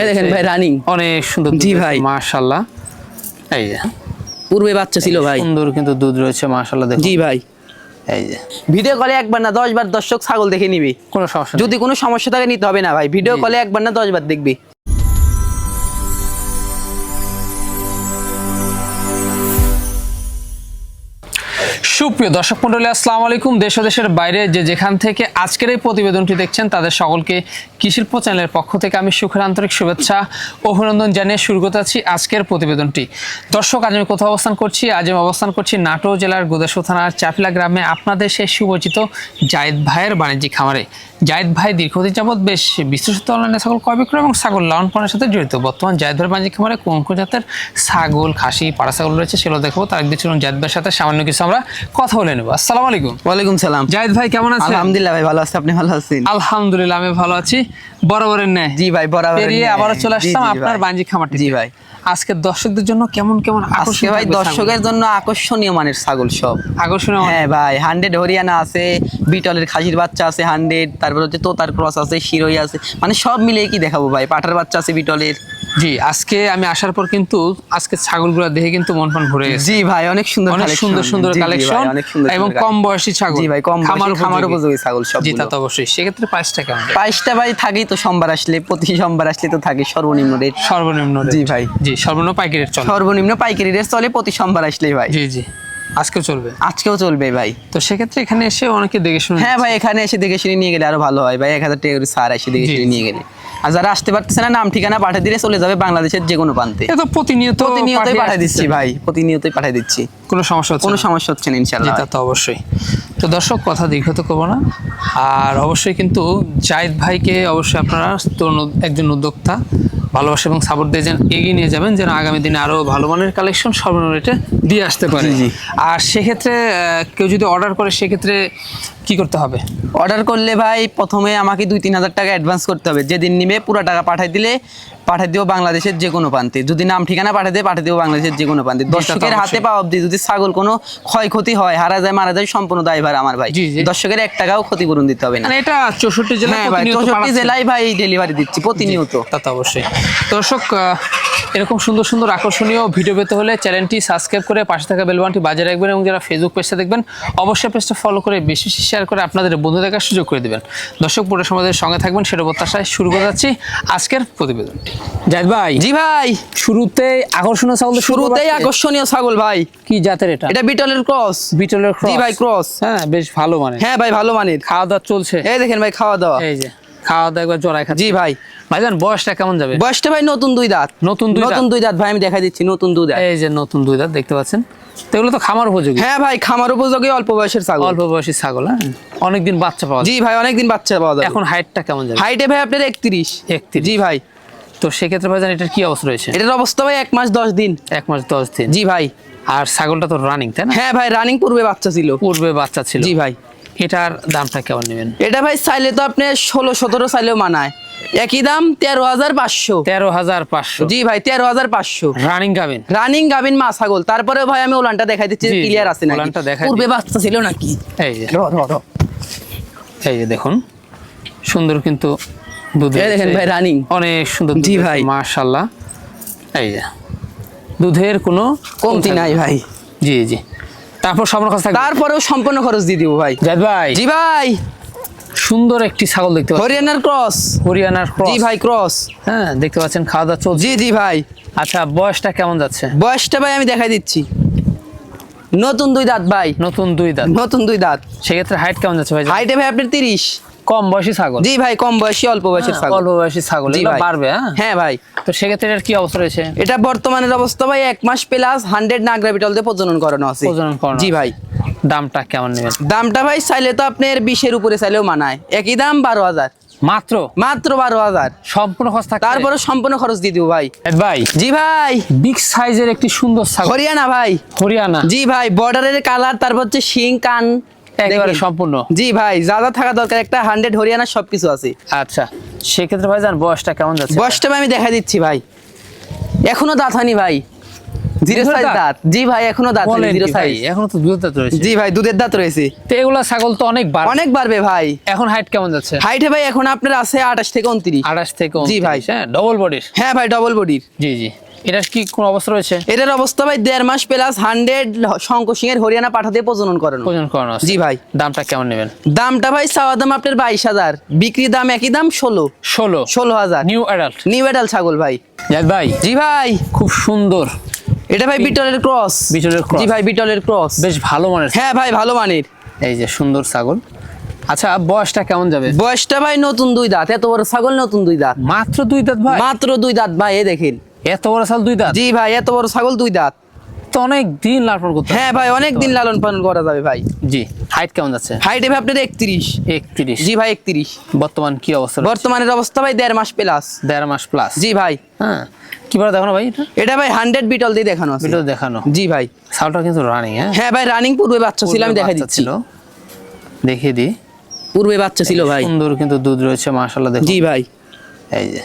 এই দেখেন ভাই রানিং। অনেক সুন্দর জি ভাই। মাশাল্লাহ এই যে। পূর্বে বাচ্চা ছিল ভাই। সুন্দর কিন্তু দুধ রয়েছে মাশাল্লাহ দেখুন। জি ভাই। এই যে। ভিডিও কলে একবার না দশ বার দর্শক ছাগল দেখে নিবি। কোনো সমস্যা যদি কোনো সমস্যা থাকে নিতে হবে না ভাই। ভিডিও কলে একবার না দশ বার দেখবি। সুপ্রিয় দর্শক মন্ডলী আসসালামু আলাইকুম। দেশ দেশের বাইরে যে যেখান থেকে আজকের এই প্রতিবেদনটি দেখছেন, তাদের সকলকে কৃষিল্প চ্যানেলের পক্ষ থেকে আমি সুখের আন্তরিক শুভেচ্ছা, অভিনন্দন জানিয়ে শুরু করতে আছি আজকের প্রতিবেদনটি। দর্শক, আজ আমি কোথাও অবস্থান করছি? আজ আমি অবস্থান করছি নাটোর জেলার গোদাসু থানার চাপিলা গ্রামে, আপনাদের সেই সুপরিচিত জায়েদ ভাইয়ের বাণিজ্যিক খামারে। জায়েদ ভাই দীর্ঘদিন যাবৎ বেশ বিস্তৃত অনলাইনে ছাগল ক্রয় বিক্রয় এবং ছাগল লালন পালনের সাথে জড়িত। বর্তমান জায়েদ ভাই বাণিজ্যিক খামারে কোন কোন জাতের ছাগল খাসি পাড়া ছাগল রয়েছে সেগুলো দেখব। তার একদিন চলুন জায়েদ ভাইয়ের সাথে সামান্য কিছু আমরা কথা বলে নেব। আসসালাম আলাইকুম। ওয়ালাইকুম সালাম। জায়েদ ভাই কেমন আছেন? আলহামদুলিল্লাহ ভাই ভালো আছে। আপনি ভালো আছেন? আলহামদুলিল্লাহ আমি ভালো আছি। বরাবরের ন্যায়। জি ভাই বরাবর আবারও চলে আসলাম আপনার। বাণিজ্যিক খামারটি জি ভাই। আজকে দর্শকদের জন্য কেমন কেমন আজকে ভাই দর্শকের জন্য আকর্ষণীয় মানের ছাগল সব। আকর্ষণীয় হ্যাঁ ভাই হান্ড্রেড হরিয়ানা আছে বিটলের খাসির বাচ্চা আছে হান্ড্রেড তারপর হচ্ছে তোতার ক্রস আছে শিরোই আছে মানে সব মিলিয়ে কি দেখাবো ভাই? পাঠার বাচ্চা আছে বিটলের। জি আজকে আমি আসার পর কিন্তু আজকে ছাগলগুলো দেখে কিন্তু মন প্রাণ ভরে গেছে। জি ভাই অনেক সুন্দর অনেক সুন্দর সুন্দর কালেকশন এবং কম। বয়সী ছাগল। জি ভাই কম খামার খামার উপযোগী ছাগল সব জি তা তো অবশ্যই। সেক্ষেত্রে প্রাইসটা কেমন? প্রাইসটা ভাই থাকেই তো সোমবার আসলে প্রতি সোমবার আসলে তো থাকে সর্বনিম্ন রেট সর্বনিম্ন রেট জি ভাই। জি সর্বনিম্ন পাইকারি রেট চলে। সর্বনিম্ন পাইকারি রেট চলে প্রতি সোমবার আসলেই ভাই। জি জি। আজকেও চলবে? আজকেও চলবে ভাই। তো সেক্ষেত্রে এখানে এসে অনেকে দেখে শুনে হ্যাঁ ভাই এখানে এসে দেখে শুনে নিয়ে গেলে আরও ভালো হয় ভাই। এক হাজার টাকা সার এসে দেখে শুনে নিয়ে গেলে। আর যারা আসতে পারতেছে না নাম ঠিকানা পাঠিয়ে দিলে চলে যাবে বাংলাদেশের যে কোনো প্রান্তে তো প্রতিনিয়ত প্রতিনিয়তই পাঠিয়ে দিচ্ছি। ভাই প্রতিনিয়তই পাঠিয়ে দিচ্ছি। কোনো সমস্যা হচ্ছে কোনো সমস্যা হচ্ছে না ইনশাল্লাহ তা তো অবশ্যই। তো দর্শক কথা দীর্ঘত করব না। আর অবশ্যই কিন্তু জাহিদ ভাইকে অবশ্যই আপনারা তরুণ একজন উদ্যোক্তা ভালোবাসা এবং সাপোর্ট দিয়ে যেন এগিয়ে নিয়ে যাবেন যেন আগামী দিনে আরও ভালো মানের কালেকশন সর্বনিম্ন রেটে দিয়ে আসতে পারে। আর সেক্ষেত্রে কেউ যদি অর্ডার করে সেক্ষেত্রে কি করতে হবে? অর্ডার করলে ভাই প্রথমে আমাকে দুই তিন হাজার টাকা অ্যাডভান্স করতে হবে। যেদিন নিবে পুরো টাকা পাঠিয়ে দিলে পাঠিয়ে দিও বাংলাদেশের যে কোনো প্রান্তে। যদি নাম ঠিকানা পাঠিয়ে দিয়ে পাঠিয়ে দিও বাংলাদেশের যে কোনো প্রান্তে। দর্শকের হাতে। পাওয়া অব্দি যদি ছাগল কোনো ক্ষয়ক্ষতি হয় হারা যায় মারা যায় সম্পূর্ণ দায়ভার আমার ভাই। দর্শকের এক টাকাও ক্ষতিপূরণ দিতে হবে না। মানে এটা চৌষট্টি জেলা হ্যাঁ ভাই চৌষট্টি জেলায় ভাই ডেলিভারি দিচ্ছি প্রতিনিয়ত। তা তো অবশ্যই। দর্শক এরকম সুন্দর সুন্দর আকর্ষণীয় ভিডিও পেতে হলে চ্যানেলটি সাবস্ক্রাইব করে পাশে থাকা বেলবানটি বাজে রাখবেন এবং যারা ফেসবুক পেজটা দেখবেন অবশ্যই পেজটা ফলো করে বেশি বেশি শেয়ার করে আপনাদের বন্ধু দেখার সুযোগ করে দেবেন। দর্শক পুরো সমাজের সঙ্গে থাকবেন সেটা প্রত্যাশায় শুরু করে যাচ্ছি আজকের প্রতিবেদনটি। জাহিদ ভাই জি ভাই। শুরুতে আকর্ষণীয় ছাগল শুরুতেই আকর্ষণীয় ছাগল ভাই। কি জাতের এটা? এটা বিটলের ক্রস। বিটলের জি ভাই ক্রস। হ্যাঁ বেশ ভালো মানে। হ্যাঁ ভাই ভালো মানের। খাওয়া দাওয়া চলছে। এই দেখেন ভাই খাওয়া দাওয়া এই যে খাওয়া দাওয়া একবার জড়াই খাচ্ছি। জি ভাই। ভাইজান বয়সটা কেমন যাবে? বয়সটা ভাই নতুন দুই দাঁত। নতুন দুই নতুন দুই দাঁত ভাই আমি দেখা দিচ্ছি নতুন দুই দাঁত। এই যে নতুন দুই দাঁত দেখতে পাচ্ছেন। তো এগুলো তো খামার উপযোগী। হ্যাঁ ভাই খামার উপযোগী অল্প বয়সের ছাগল। অল্প বয়সী ছাগল হ্যাঁ। অনেকদিন বাচ্চা পাওয়া যায়। জি ভাই অনেকদিন বাচ্চা পাওয়া যাবে। এখন হাইটটা কেমন যাবে? হাইটে ভাই আপনার একত্রিশ। একত্রিশ। জি ভাই। তো সেক্ষেত্রে ভাই ভাইজান এটার কি অবস্থা রয়েছে? এটার অবস্থা ভাই এক মাস দশ দিন। এক মাস দশ দিন। জি ভাই। আর ছাগলটা তো রানিং তাই না? হ্যাঁ ভাই রানিং পূর্বে বাচ্চা ছিল। পূর্বে বাচ্চা ছিল। জি ভাই। এটার দামটা কেমন নেবেন? এটা ভাই চাইলে তো আপনি ষোলো সতেরো চাইলেও মানায়। একই দাম তেরো হাজার পাঁচশো। তেরো হাজার পাঁচশো। জি ভাই তেরো হাজার পাঁচশো। রানিং গাবেন রানিং গাবিন মা ছাগল। তারপরে ভাই আমি ওলানটা দেখাই দিচ্ছি ক্লিয়ার আছে নাকি? ওলানটা দেখাই পূর্বে বাচ্চা ছিল নাকি? এই যে। এই যে দেখুন। সুন্দর কিন্তু দুধ দেখেন ভাই রানিং অনেক সুন্দর জি ভাই। এই যে। দুধের কোনো কমতি নাই ভাই। জি জি। তারপর সবার কাছে থাকবে। তারপরেও সম্পূর্ণ খরচ দিয়ে দিব ভাই। জাদ ভাই। জি ভাই। সুন্দর একটি ছাগল দেখতে পাচ্ছি। হরিয়ানার ক্রস। হরিয়ানার ক্রস। জি ভাই ক্রস। হ্যাঁ দেখতে পাচ্ছেন খাওয়া দাওয়া চলছে। জি জি ভাই। আচ্ছা বয়সটা কেমন যাচ্ছে? বয়সটা ভাই আমি দেখাই দিচ্ছি। নতুন দুই দাঁত ভাই। নতুন দুই দাঁত। নতুন দুই দাঁত। সেক্ষেত্রে হাইট কেমন যাচ্ছে ভাই? হাইটে ভাই আপনার তিরিশ। কম বয়সী ছাগল? জি ভাই কম বয়সী অল্প বয়সের হ্যাঁ, ছাগল। অল্প বয়সী ছাগল এগুলো পারবে হ্যাঁ? হ্যাঁ ভাই। তো সেক্ষেত্রে এটার কি অবস্থা রয়েছে? এটা বর্তমানের অবস্থা ভাই এক মাস প্লাস হান্ড্রেড নাগরা বিটল দিয়ে প্রজনন করানো আছে। প্রজনন করানো জি ভাই। দামটা কেমন নেবেন? দামটা ভাই চাইলে তো আপনার বিশের উপরে চাইলেও মানায়। একই দাম বারো হাজার। মাত্র? মাত্র বারো হাজার। সম্পূর্ণ খরচ থাকবে তারপরে সম্পূর্ণ খরচ দিয়ে দিব ভাই। জাদ ভাই। জি ভাই। বিগ সাইজের একটি সুন্দর ছাগল। হরিয়ানা ভাই। হরিয়ানা? জি ভাই বর্ডারের কালার তারপর হচ্ছে শিং কান একেবারে সম্পূর্ণ। জি ভাই যা যা থাকা দরকার একটা হান্ড্রেড হরিয়ানা সবকিছু আছে। আচ্ছা সেক্ষেত্রে ভাই জান বয়সটা কেমন যাচ্ছে? বয়সটা আমি দেখা দিচ্ছি ভাই। এখনও দাঁত হয়নি ভাই। জিরো সাইজ দাঁত? জি ভাই এখনও দাঁত বলেন জিরো সাইজ এখনও তো দুধ দাঁত রয়েছে। জি ভাই দুধের দাঁত রয়েছে। তো এগুলা ছাগল তো অনেক বার অনেক বাড়বে ভাই। এখন হাইট কেমন যাচ্ছে? হাইটে ভাই এখন আপনার আছে আঠাশ থেকে উনত্রিশ। আঠাশ থেকে জি ভাই। হ্যাঁ ডবল বডির হ্যাঁ ভাই ডবল বডির জি জি। এটার কি কোন অবস্থা রয়েছে? এটার অবস্থা ভাই দেড় মাস প্লাস হান্ড্রেড শঙ্কর সিং এর হরিয়ানা পাঠাতে প্রজনন করানো। ওজন করানো জি ভাই। দামটা কেমন নেবেন? দামটা ভাই চাওয়া দাম আপনার বাইশ হাজার। বিক্রি দাম একই দাম ষোলো। ষোলো। ষোলো হাজার। নিউ অ্যাডাল্ট নিউ এডাল ছাগল ভাই। জাদ ভাই। জি ভাই। খুব সুন্দর। এটা ভাই বিটলের ক্রস বিটলের cross। জি ভাই বিটলের ক্রস বেশ ভালো মানের। হ্যাঁ ভাই ভালো মানের। এই যে সুন্দর ছাগল। আচ্ছা বয়সটা কেমন যাবে? বয়সটা ভাই নতুন দুই দাঁত। এত বড় ছাগল নতুন দুই দাঁত। মাত্র দুই দাঁত ভাই? মাত্র দুই দাঁত ভাই এ দেখেন। এত বড় ছাগল দুই দাঁত? জি ভাই এত বড় ছাগল দুই দাঁত। তো অনেক দিন লালন করতে হ্যাঁ ভাই অনেক দিন লালন পালন করা যাবে ভাই। জি হাইট কেমন যাচ্ছে? হাইট ভাই আপনার একত্রিশ। একত্রিশ। জি ভাই একত্রিশ। বর্তমান কি অবস্থা? বর্তমানের অবস্থা ভাই দেড় মাস প্লাস দেড় মাস প্লাস জি ভাই। হ্যাঁ। কি বলে দেখো ভাই এটা? এটা ভাই হান্ড্রেড বিটল দিয়ে দেখানো আছে। ভিডিও দেখানো। জি ভাই। ছাগলটা কিন্তু রানিং হ্যাঁ? হ্যাঁ ভাই রানিং পূর্বে বাচ্চা ছিল আমি দেখা বাচ্চা দিচ্ছি। দেখিয়ে দিই। পূর্বে বাচ্চা ছিল ভাই। সুন্দর কিন্তু দুধ রয়েছে মাশাল্লাহ দেখুন। জি ভাই। এই যে।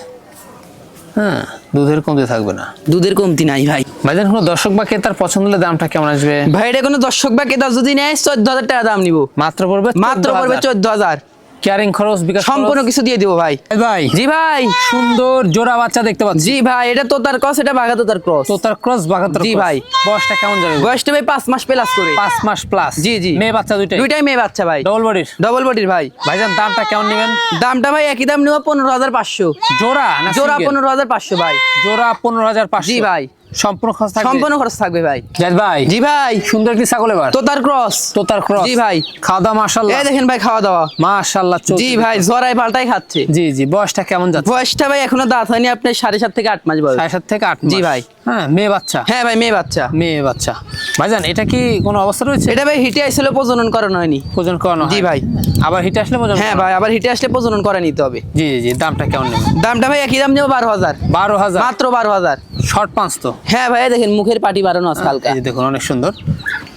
হ্যাঁ। দুধের কমতে থাকবে না। দুধের কমতি নাই ভাই। ভাইজান কোনো দর্শক বা ক্রেতার পছন্দ হলে দামটা কেমন আসবে? ভাই এটা কোনো দর্শক বা কেতা যদি নেয় চোদ্দ হাজার টাকা দাম নিবো। মাত্র পড়বে মাত্র পড়বে চোদ্দ হাজার। ক্যারিং খরচ বিকাশ সম্পূর্ণ কিছু দিয়ে দিব ভাই। ভাই জি ভাই। সুন্দর জোড়া বাচ্চা দেখতে পাচ্ছি। জি ভাই এটা তোতার ক্রস এটা বাঘা তোতার ক্রস তো তার ক্রস বাগাতার জি ভাই। বয়সটা কেমন যাবে? বয়সটা ভাই পাঁচ মাস প্লাস করে। পাঁচ মাস প্লাস জি, জি। মেয়ে বাচ্চা দুইটাই? দুইটাই মেয়ে বাচ্চা ভাই। ডবল বডির ডবল বডির ভাই। ভাইজান দামটা কেমন নেবেন? দামটা ভাই একই দাম নেব পনেরো হাজার পাঁচশো। জোড়া না জোড়া single? পনেরো হাজার পাঁচশো ভাই। জোড়া পনেরো হাজার পাঁচশো। জি ভাই। সম্পূর্ণ খরচ থাকবে? সম্পূর্ণ খরচ থাকবে ভাই। জাদ ভাই? জি ভাই। সুন্দর একটি ছাগল এবার তোতার ক্রস। তোতার ক্রস। জি ভাই। খাওয়া দাওয়া মাশাল্লাহ এই দেখেন ভাই খাওয়া দাওয়া মাশাল্লাহ চলছে। জি ভাই জরাই পাল্টাই খাচ্ছে। জি জি বয়সটা কেমন যাচ্ছে? বয়সটা ভাই এখনও দাঁত হয়নি আপনার সাড়ে সাত থেকে আট মাস বয়স। সাড়ে সাত থেকে আট জি ভাই। হ্যাঁ মেয়ে বাচ্চা। হ্যাঁ ভাই মেয়ে বাচ্চা। মেয়ে বাচ্চা। ভাইজান এটা কি কোনো অবস্থা রয়েছে? এটা ভাই হিটে আসলে প্রজনন করানো হয়নি। প্রজনন করানো জি ভাই। আবার হিটে আসলে প্রজনন হ্যাঁ ভাই আবার হিটে আসলে প্রজনন করে নিতে হবে। জি জি জি দামটা কেমন নেবেন? দামটা ভাই একই দাম নেব বারো হাজার। বারো হাজার? মাত্র বারো হাজার। শর্ট পাঁচ তো। হ্যাঁ ভাই দেখেন মুখের পাটি বাড়ানো আছে হালকা। দেখুন অনেক সুন্দর।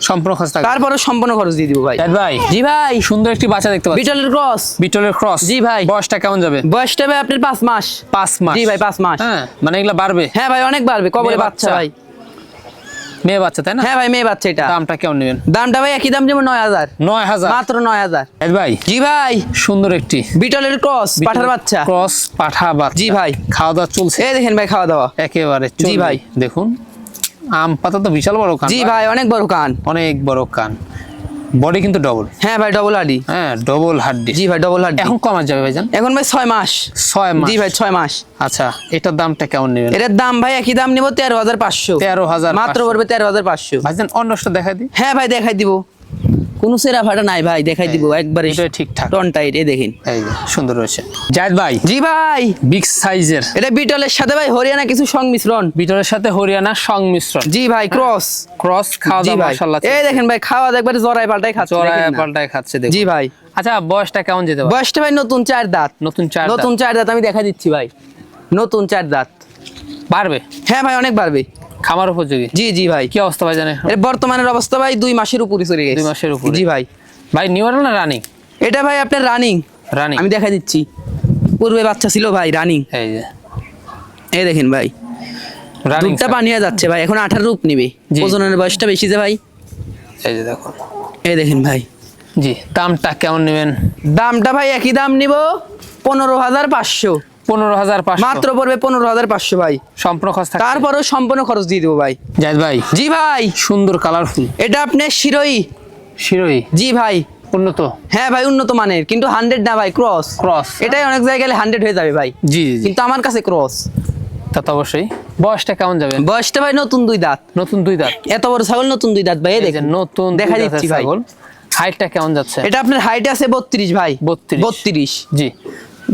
সম্পূর্ণ খরচ থাকবে। তারপরে সম্পূর্ণ খরচ দিয়ে দিব ভাই। ভাই। জি ভাই। সুন্দর একটি বাচ্চা দেখতে পাচ্ছি। বিটলের ক্রস বিটলের ক্রস জি ভাই। বয়সটা কেমন যাবে? বয়সটা ভাই আপনার পাঁচ মাস। পাঁচ মাস। জি ভাই, পাঁচ মাস। হ্যাঁ মানে এগুলা বাড়বে? হ্যাঁ ভাই অনেক বাড়বে। কবরে বাচ্চা। ভাই। মেয়ে বাচ্চা তাই না? হ্যাঁ ভাই মেয়ে বাচ্চা এটা। দামটা কেমন নেবেন? দামটা ভাই একই দাম নেব নয় হাজার। নয় হাজার। মাত্র নয় হাজার। ভাই। জি ভাই। সুন্দর একটি। বিটলের ক্রস পাঠার বাচ্চা। ক্রস পাঠা বাচ্চা। জি ভাই। খাওয়া দাওয়া চলছে। এই দেখেন ভাই খাওয়া দাওয়া। একেবারে জি ভাই। দেখুন। আম পাতা তো বিশাল বড় কান জি ভাই। অনেক বড় কান। অনেক বড় কান। বডি কিন্তু ডবল হ্যাঁ ভাই ডবল হাডি হ্যাঁ ডবল হাড্ডি জি ভাই ডবল হাডি এখন কমা যাবে ভাইজান? এখন ভাই ছয় মাস। ছয় মাস। জি ভাই ছয় মাস। আচ্ছা এটার দামটা কেমন নেবেন? এটার দাম ভাই একই দাম নিব তেরো হাজার পাঁচশো। তেরো হাজার মাত্র পড়বে তেরো হাজার পাঁচশো। ভাইজান অন্যটা দেখা দিই। হ্যাঁ ভাই দেখাই দিব। কোনো সেরা ভাড়া নাই ভাই দেখাই দিব একবারে এটাই ঠিকঠাক। টন টাইট এ দেখেন। এই সুন্দর রয়েছে জায়দ ভাই জি ভাই। বিগ সাইজের এটা বিটলের সাথে ভাই হরিয়ানা কিছু সংমিশ্রণ। ভিতরের সাথে হরিয়ানা সংমিশ্রণ। জি ভাই ক্রস ক্রস খাওয়া দাওয়া ভাই। মাশাআল্লাহ এই দেখেন ভাই খাওয়া দাওয়া একবারে জরাই পাল্টাই খাচ্ছে না। পাল্টায় খাচ্ছে দেখুন। জি ভাই। আচ্ছা বয়সটা কেমন যেতে পারে? বয়সটা ভাই নতুন চার দাঁত। নতুন চার নতুন চার দাঁত আমি দেখা দিচ্ছি ভাই। নতুন চার দাঁত। পারবে হ্যাঁ ভাই অনেক বাড়বে। খামার উপযোগী? জি জি ভাই। কি অবস্থা ভাই জানে এর বর্তমানের অবস্থা ভাই দুই মাসের উপরে চলে গেছে। দুই মাসের উপরে। জি ভাই। ভাই নিউ না রানিং এটা ভাই আপনার রানিং রানিং আমি দেখা দিচ্ছি। পূর্বে বাচ্চা ছিল ভাই রানিং এই যে। এই দেখেন ভাই। দুধটা পানি হয়ে যাচ্ছে ভাই এখন আঠারো রূপ নিবে। ওজনের বয়সটা বেশি যে ভাই। এই যে দেখুন। এই দেখেন ভাই। জি দামটা কেমন নেবেন? দামটা ভাই একই দাম নিব পনেরো হাজার পাঁচশো। পনেরো হাজার মাত্র পড়বে পনেরো হাজার পাঁচশো ভাই। সম্পূর্ণ খরচ তারপরেও সম্পূর্ণ খরচ দিয়ে দেবো ভাই। ভাই জি ভাই। সুন্দর কালারফুল এটা আপনার শিরোই। শিরোই? জি ভাই। উন্নত? হ্যাঁ ভাই উন্নত মানের। কিন্তু হান্ড্রেড না ভাই ক্রস ক্রস এটাই অনেক জায়গায় হান্ড্রেড হয়ে যাবে ভাই। জি কিন্তু আমার কাছে ক্রস তা তো অবশ্যই। বয়সটা কেমন যাবে? বয়সটা ভাই নতুন দুই দাঁত। নতুন দুই দাঁত? এত বড় ছাগল নতুন দুই দাঁত ভাই দেখেন। নতুন দেখা দিচ্ছি ছাগল। হাইটটা কেমন যাচ্ছে? এটা আপনার হাইট আছে বত্রিশ ভাই। 32 বত্রিশ। জি।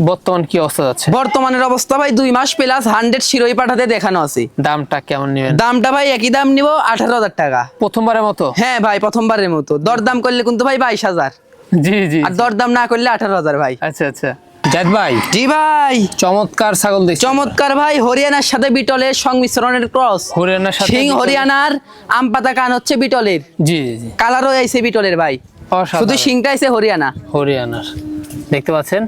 বর্তমান কি অবস্থা যাচ্ছে? বর্তমানের অবস্থা ভাই দুই মাস প্লাস হান্ড্রেড শিরোই পাঠাতে দেখানো আছে। দামটা কেমন নেবেন? দামটা ভাই একই দাম নিব আঠারো হাজার টাকা। প্রথমবারের মতো? হ্যাঁ ভাই প্রথমবারের মতো। দরদাম করলে কিন্তু ভাই বাইশ হাজার। জি জি আর দরদাম না করলে আঠারো হাজার ভাই। আচ্ছা আচ্ছা। জাদ ভাই জি ভাই। চমৎকার ছাগল দেখছি। চমৎকার ভাই হরিয়ানার সাথে বিটলের সংমিশ্রণের ক্রস হরিয়ানার সাথে সিং হরিয়ানার আম পাতা কান হচ্ছে বিটলের। জি জি জি। কালারও আইছে বিটলের ভাই। শুধু সিংটা আইছে হরিয়ানা। হরিয়ানার। দেখতে পাচ্ছেন?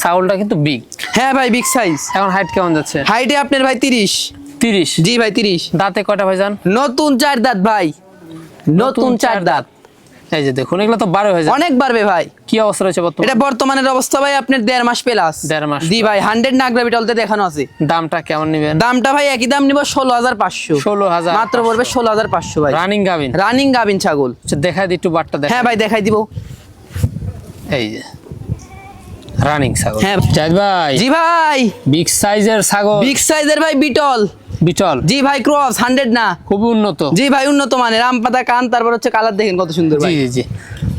ছাগলটা কিন্তু বিগ হ্যাঁ ভাই বিগ সাইজ এখন হাইট কেমন যাচ্ছে? হাইটে আপনার ভাই তিরিশ। তিরিশ? জি ভাই তিরিশ। দাঁতে কয়টা ভাইজান নতুন চার দাঁত ভাই। নতুন চার দাঁত। এই যে দেখুন এগুলো তো বারো হয়ে যায় অনেক বাড়বে ভাই। কি অবস্থা রয়েছে বর্তমানে? এটা বর্তমানের অবস্থা ভাই আপনার দেড় মাস প্লাস দেড় মাস জি ভাই হান্ড্রেড নাগরা বিটলতে দেখানো আছে। দামটা কেমন নেবেন? দামটা ভাই একই দাম নিব ষোলো হাজার পাঁচশো। ষোলো হাজার মাত্র পড়বে ষোলো হাজার পাঁচশো ভাই। রানিং গাবিন রানিং গাবিন ছাগল। আচ্ছা, দেখাই দিই একটু বাটটা হ্যাঁ ভাই দেখাই দিব। এই যে। রানিং ছাগল। হ্যাঁ। জাহিদ ভাই। জি ভাই। বিগ সাইজের ছাগল। বিগ সাইজের ভাই বিটল। বিটল। জি ভাই ক্রস হান্ড্রেড না। খুবই উন্নত। জি ভাই উন্নত মানের। আম পাতা কান তারপর হচ্ছে কালার দেখেন কত সুন্দর জি ভাই। জি জি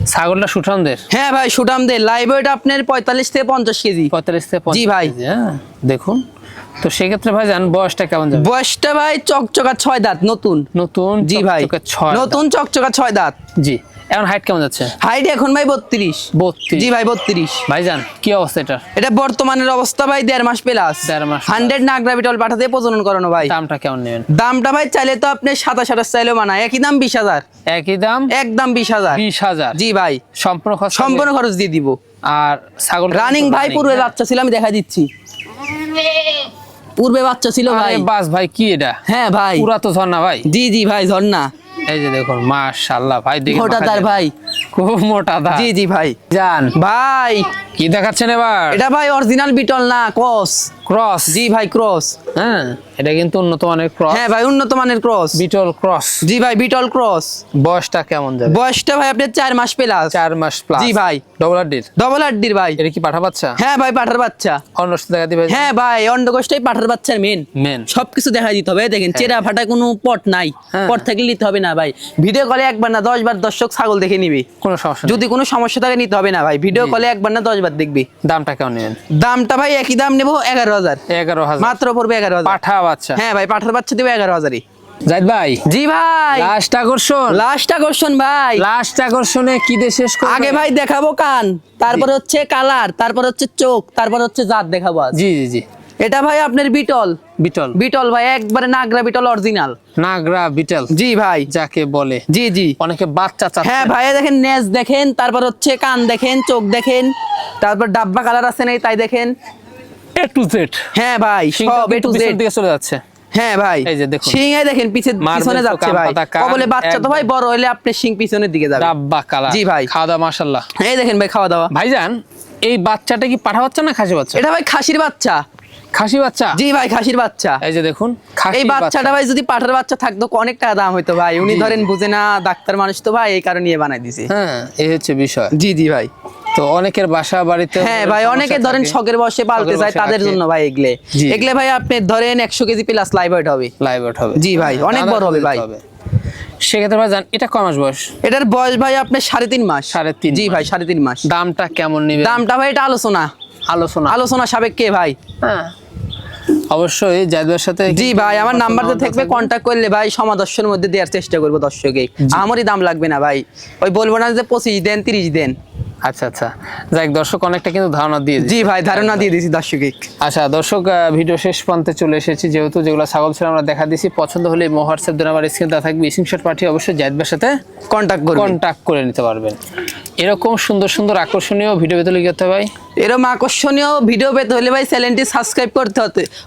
ছাগলটা সুঠামদের। হ্যাঁ ভাই সুটাম দে লাইভ ওয়েট আপনার পঁয়তাল্লিশ থেকে পঞ্চাশ কেজি। পঁয়তাল্লিশ থেকে জি ভাই। হ্যাঁ দেখুন। তো সেক্ষেত্রে ভাই জান বয়সটা কেমন যাবে? বয়সটা ভাই চকচকা ছয় দাঁত নতুন। নতুন জি ভাই। ছয় নতুন চকচকা ছয় দাঁত। জি। এখন হাইট কেমন যাচ্ছে? হাইট এখন ভাই বত্রিশ। বত্রিশ। জি ভাই বত্রিশ। ভাইজান কি অবস্থা এটা এটা বর্তমানের অবস্থা ভাই দেড় মাস প্লাস দেড় মাস হান্ড্রেড নাগরা বিটল পাঠাতে প্রজনন করানো ভাই। দামটা কেমন নেবেন? দামটা ভাই চাইলে তো আপনি সাতাশ আঠাশ চাইলেও মানায় একই দাম বিশ হাজার। একই দাম? একদম বিশ হাজার। বিশ হাজার। জি ভাই। সম্পূর্ণ খরচ সম্পূর্ণ খরচ দিয়ে দিব। আর ছাগল রানিং ভাই পূর্বে বাচ্চা ছিল আমি দেখা দিচ্ছি। পূর্বে বাচ্চা ছিল ভাই। বাস ভাই কি এটা? হ্যাঁ ভাই। পুরা তো ঝর্ণা ভাই। জি জি ভাই ঝর্ণা। এই যে দেখুন মাশাআল্লাহ ভাই দেখুন মোটা তার ভাই। খুব মোটা দা জি জি ভাই। জান। ভাই। কি দেখাচ্ছেন এবার? এটা ভাই অরিজিনাল বিটল না ক্রস ক্রস। জি ভাই ক্রস। হ্যাঁ এটা কিন্তু উন্নত মানের ক্রস। হ্যাঁ ভাই উন্নত মানের ক্রস। Beetle cross. জি ভাই বিটল ক্রস। বয়সটা কেমন যাবে? বয়সটা ভাই আপনার চার মাস প্লাস। চার মাস প্লাস। জি ভাই। ডবল আড্ডির ডবল আড্ডির ভাই। এটা কি পাঠা বাচ্চা? হ্যাঁ ভাই পাঠার বাচ্চা। অন্য দেখা দিবে? হ্যাঁ ভাই অন্ডকোষটাই পাঠার বাচ্চার মেন মেন সবকিছু দেখা দিতে হবে দেখেন চেরা ফাটা কোনো পট নাই। হ্যাঁ। পট থাকলে নিতে হবে না ভাই। ভিডিও কলে একবার না দশ বার দর্শক ছাগল দেখে নিবি। কোনো সমস্যা যদি কোনো সমস্যা থাকে নিতে হবে না ভাই। ভিডিও কলে একবার না দশ বার দেখবি। দামটা কেমন নেবেন? দামটা ভাই একই দাম নেব এগারো হাজার। এগারো হাজার। মাত্র পড়বে এগারো হাজার। পাঠা বাচ্চা। হ্যাঁ ভাই পাঠার বাচ্চা দেবো এগারো হাজারই। জাহিদ ভাই। জি ভাই। লাস্ট আকর্ষণ। লাস্ট আকর্ষণ ভাই। লাস্ট আকর্ষণে কি দিয়ে শেষ করবেন? আগে ভাই দেখাবো কান তারপর হচ্ছে কালার তারপর হচ্ছে চোখ তারপর হচ্ছে জাত দেখাবো জি জি জি। এটা ভাই আপনার বিটল। বিটল। বিটল ভাই একবারে নাগরা বিটল অরিজিনাল। নাগরা বিটল। জি ভাই। যাকে বলে। জি জি। অনেকে বাচ্চা চাচ্ছে। হ্যাঁ ভাই দেখেন নেজ দেখেন তারপর হচ্ছে কান দেখেন চোখ দেখেন তারপর ডাব্বা কালার আছে নাই তাই দেখেন। এ টু জেড হ্যাঁ ভাই সব এ টু জেড দিকে চলে যাচ্ছে। হ্যাঁ ভাই এই যে দেখুন। দেখেন পিছে পিছনে যাচ্ছে ভাই। কবলে বাচ্চা তো ভাই বড় হলে আপনি সিং পিছনের দিকে যাবে ডাব্বা কালা। জি ভাই। খাওয়া দাওয়া মাশাল্লাহ এই দেখেন ভাই খাওয়া দাওয়া। ভাইজান এই বাচ্চাটা কি পাঠা বাচ্চা না খাসি বাচ্চা? এটা ভাই খাসির বাচ্চা। খাসি বাচ্চা? জি ভাই খাসির বাচ্চা। এই যে দেখুন এই বাচ্চাটা ভাই যদি পাঠার বাচ্চা থাকতো অনেক টাকা দাম হইতো ভাই। উনি ধরেন বুঝে না ডাক্তার মানুষ তো ভাই এই কারণে নিয়ে বানাই দিছে। হ্যাঁ এই হচ্ছে বিষয়। জি জি ভাই। তো অনেকের বাসা বাড়িতে হ্যাঁ ভাই অনেকে ধরেন শখের বসে পালতে চায় তাদের জন্য ভাই এগলে। এগলে ভাই আপনি ধরেন একশো কেজি প্লাস লাইভ ওয়েট হবে। লাইভ হবে। জি ভাই, অনেক বড় হবে ভাই। সেক্ষেত্রে ভাই জান এটা কয় মাস বয়স? এটার বয়স ভাই আপনার সাড়ে তিন মাস। সাড়ে তিন জি ভাই সাড়ে তিন মাস। দামটা কেমন নিবে দামটা ভাই এটা আলোচনা। আলোচনা। আলোচনা সাবেককে ভাই। হ্যাঁ। অবশ্যই জায়দের সাথে জি ভাই আমার নাম্বারটা থাকবে কন্ট্যাক্ট করলে ভাই সমাদর্শের মধ্যে দেওয়ার চেষ্টা করব দর্শকে আমারই দাম লাগবে না ভাই। ওই বলব না যে পঁচিশ দেন তিরিশ দেন। আচ্ছা আচ্ছা। যাক দর্শক অনেকটা কিন্তু ধারণা দিয়ে জি ভাই ধারণা দিয়ে দিয়েছি দর্শকে আচ্ছা দর্শক ভিডিও শেষ প্রান্তে চলে এসেছি যেহেতু যেগুলো ছাগল ছিল আমরা দেখা দিয়েছি। পছন্দ হলে মো হোয়াটসঅ্যাপ দেন আমার স্ক্রিন থাকবে। স্ক্রিনশট পাঠিয়ে অবশ্যই জায়দবার সাথে কন্ট্যাক্ট করবেন। কন্ট্যাক্ট করে নিতে পারবেন। এরকম সুন্দর সুন্দর আকর্ষণীয় ভিডিও পেতে লিখে যেতে ভাই? এরকম আকর্ষণীয় ভিডিও পেতে হলে ভাই চ্যানেলটি সাবস্ক্রাইব করতে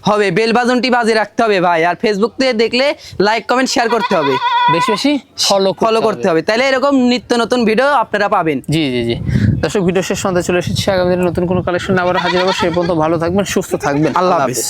হবে। বেল বাজনটি বাজে রাখতে হবে ভাই। আর ফেসবুক থেকে দেখলে লাইক কমেন্ট শেয়ার করতে হবে। বেশি বেশি ফলো ফলো করতে হবে। তাহলে এরকম নিত্য নতুন ভিডিও আপনারা পাবেন। জি জি জি। দর্শক ভিডিও শেষ সন্ধ্যা চলে এসেছি। আগামী দিনে নতুন কোনো কালেকশন আবার হাজির হব। সেই পর্যন্ত ভালো থাকবেন সুস্থ থাকবেন। আল্লাহ হাফিজ।